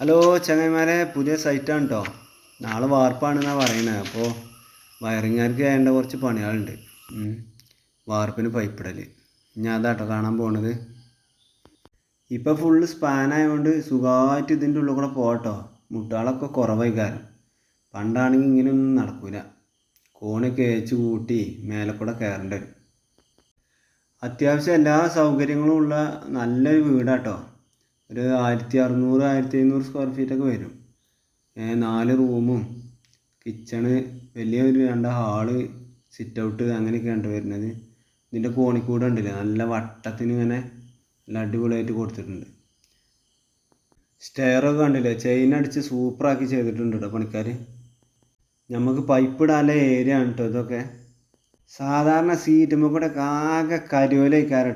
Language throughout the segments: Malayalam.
ഹലോ ചങ്ങന്മാരെ പുതിയ സൈറ്റാണ് കേട്ടോ നാളെ വാർപ്പാണെന്നാണ് പറയുന്നത് അപ്പോൾ വയറിങ്ങാർക്ക് വേണ്ട കുറച്ച് പണികളുണ്ട്. വാർപ്പിന് പൈപ്പിടൽ ഞാൻ അതാട്ടോ കാണാൻ പോണത്. ഇപ്പോൾ ഫുള്ള് സ്പാനായതുകൊണ്ട് സുഖമായിട്ട് ഇതിന്റെ ഉള്ളിൽ കൂടെ പോകട്ടോ മുട്ടാളൊക്കെ കുറവായി കാരണം. പണ്ടാണെങ്കിൽ ഇങ്ങനെയൊന്നും നടക്കൂല. കോണൊക്കെ കേച്ച് കൂട്ടി മേലെ കൂടെ കയറേണ്ടി വരും. അത്യാവശ്യം എല്ലാ സൗകര്യങ്ങളും ഉള്ള നല്ലൊരു വീടാട്ടോ. ഒരു ആയിരത്തി അറുന്നൂറ് ആയിരത്തി എഴുന്നൂറ് സ്ക്വയർ ഫീറ്റൊക്കെ വരും നാല് റൂമും കിച്ചണ് വലിയൊരു രണ്ട് ഹാൾ സിറ്റ് ഔട്ട് അങ്ങനെയൊക്കെയാണ് വരുന്നത്. ഇതിന്റെ കോണിക്കൂടെ ഉണ്ടല്ലേ? നല്ല വട്ടത്തിന് ഇങ്ങനെ നല്ല അടിപൊളിയായിട്ട് കൊടുത്തിട്ടുണ്ട്. സ്റ്റെയറൊക്കെ കണ്ടില്ലേ? ചെയിൻ അടിച്ച് സൂപ്പറാക്കി ചെയ്തിട്ടുണ്ട് കേട്ടോ പണിക്കാർ നമുക്ക് പൈപ്പ് ഇടാനുള്ള ഏരിയ ആണ് കേട്ടോ ഇതൊക്കെ. സാധാരണ സീറ്റുമ്പോൾ കൂടെ ആകെ കരിയോലയിക്കാറ്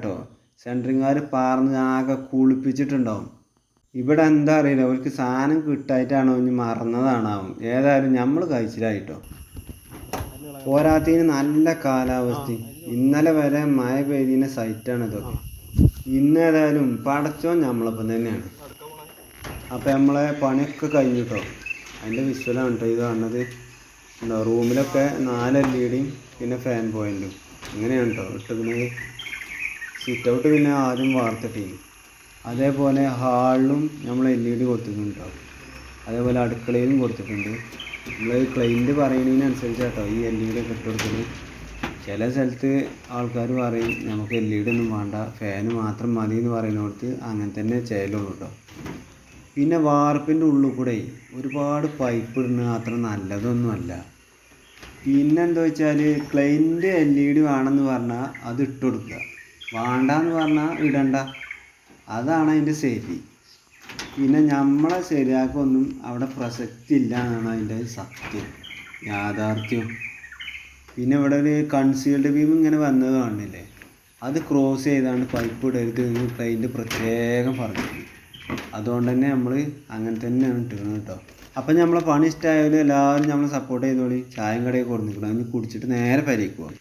കേട്ടോ സെൻട്രിങ്ങുകാർ പാർന്ന് ആകെ കുളിപ്പിച്ചിട്ടുണ്ടാവും. ഇവിടെ എന്താ അറിയില്ല. അവർക്ക് സാധനം കിട്ടായിട്ടാണോ ഇനി മറന്നതാണാവും. ഏതായാലും നമ്മൾ കഴിച്ചിലായിട്ടോ. പോരാത്തതിന് നല്ല കാലാവസ്ഥ ഇന്നലെ വരെ മഴ പെയ്തിന് സൈറ്റാണ് ഇതൊക്കെ. ഇന്ന് ഏതായാലും പടച്ചോൻ നമ്മളൊപ്പം തന്നെയാണ്. അപ്പം നമ്മളെ പണിയൊക്കെ കഴിഞ്ഞിട്ടോ? അതിന്റെ വിഷ്വലാണ് കേട്ടോ ഇത് കാണുന്നത്. ഉണ്ടോ റൂമിലൊക്കെ നാല് എൽ ഇ ഡിയും പിന്നെ ഫാൻ പോയിന്റും അങ്ങനെയാണ് കേട്ടോ ഇട്ടിരിക്കുന്നത് സിറ്റ് ഔട്ട് പിന്നെ ആദ്യം വാർത്തിട്ടില്ല. അതേപോലെ ഹാളിലും നമ്മൾ എൽ ഇ ഡി കൊടുത്തിട്ടുണ്ടാവും. അതേപോലെ അടുക്കളയിലും കൊടുത്തിട്ടുണ്ട്. നമ്മൾ ക്ലൈന്റ് പറയുന്നതിനനുസരിച്ച് കേട്ടോ ഈ എൽ ഇ ഡി ഒക്കെ ഇട്ട് ചില സ്ഥലത്ത് ആൾക്കാർ പറയും നമുക്ക് എൽ ഇ ഡി ഒന്നും വേണ്ട. ഫാന് മാത്രം മതി എന്ന് പറയുന്നിടത്ത് അങ്ങനെ തന്നെ ചെയ്യലുള്ളൂ കേട്ടോ പിന്നെ വാർപ്പിന്റെ ഉള്ളിൽ കൂടെ ഒരുപാട് പൈപ്പ് ഇടുന്നത് അത്ര നല്ലതൊന്നുമല്ല പിന്നെന്താ വെച്ചാൽ ക്ലൈന്റ് എൽ ഇ ഡി വേണമെന്ന് പറഞ്ഞാൽ അത് ഇട്ട് കൊടുക്കുക. വേണ്ടാന്ന് പറഞ്ഞാൽ ഇടണ്ട. അതാണ് അതിന്റെ ശരി. പിന്നെ നമ്മളെ ശരിയാക്കൊന്നും അവിടെ പ്രസക്തി ഇല്ല എന്നാണ് അതിന്റെ സത്യം യാഥാർത്ഥ്യം. പിന്നെ ഇവിടെ ഒരു കൺസീൽഡ് ബീം ഇങ്ങനെ വന്നത് കാണില്ലേ അത് ക്രോസ് ചെയ്താണ് പൈപ്പ് ഇടരുത് എന്ന് ക്ലൈന്റ് പ്രത്യേകം പറഞ്ഞു അതുകൊണ്ട് തന്നെ നമ്മൾ അങ്ങനെ തന്നെയാണ് ഇട്ടിരുന്നത് കേട്ടോ. അപ്പം നമ്മളെ പണി ഇഷ്ടമായാലും എല്ലാവരും നമ്മളെ സപ്പോർട്ട് ചെയ്തോളി. ചായം കടയിൽ കൊടുത്തിരിക്കണം അതിന് കുടിച്ചിട്ട് നേരെ പരിക്ക് പോകും